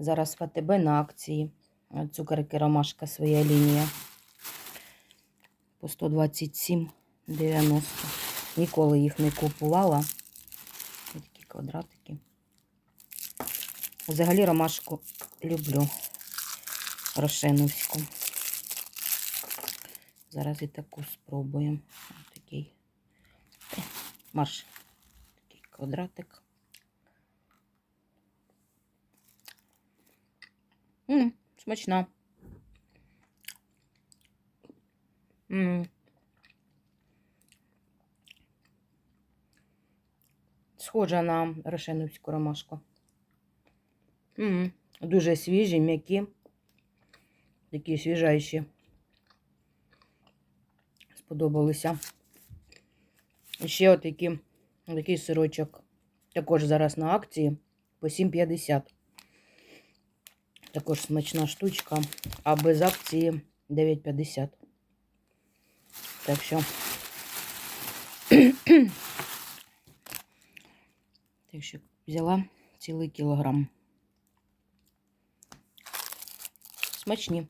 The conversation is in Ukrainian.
Зараз в на акції. Цукерки ромашка своя лінія. По 127,90. Ніколи їх не купувала. Ось такі квадратики. Взагалі ромашку люблю. Рошеновську. Зараз і таку спробуємо. Ось Такий марш. Такий квадратик. М, смачна. М. Схожа на рошеновську ромашку. М, Дуже свіжі, м'які, такі свіжайші. Сподобалися. І Ще отакі, такий сирочок. Також зараз на акції по 7,50. Також смачна штучка, а без акції 9,50. Так що. так що взяла цілий кілограм. Смачні.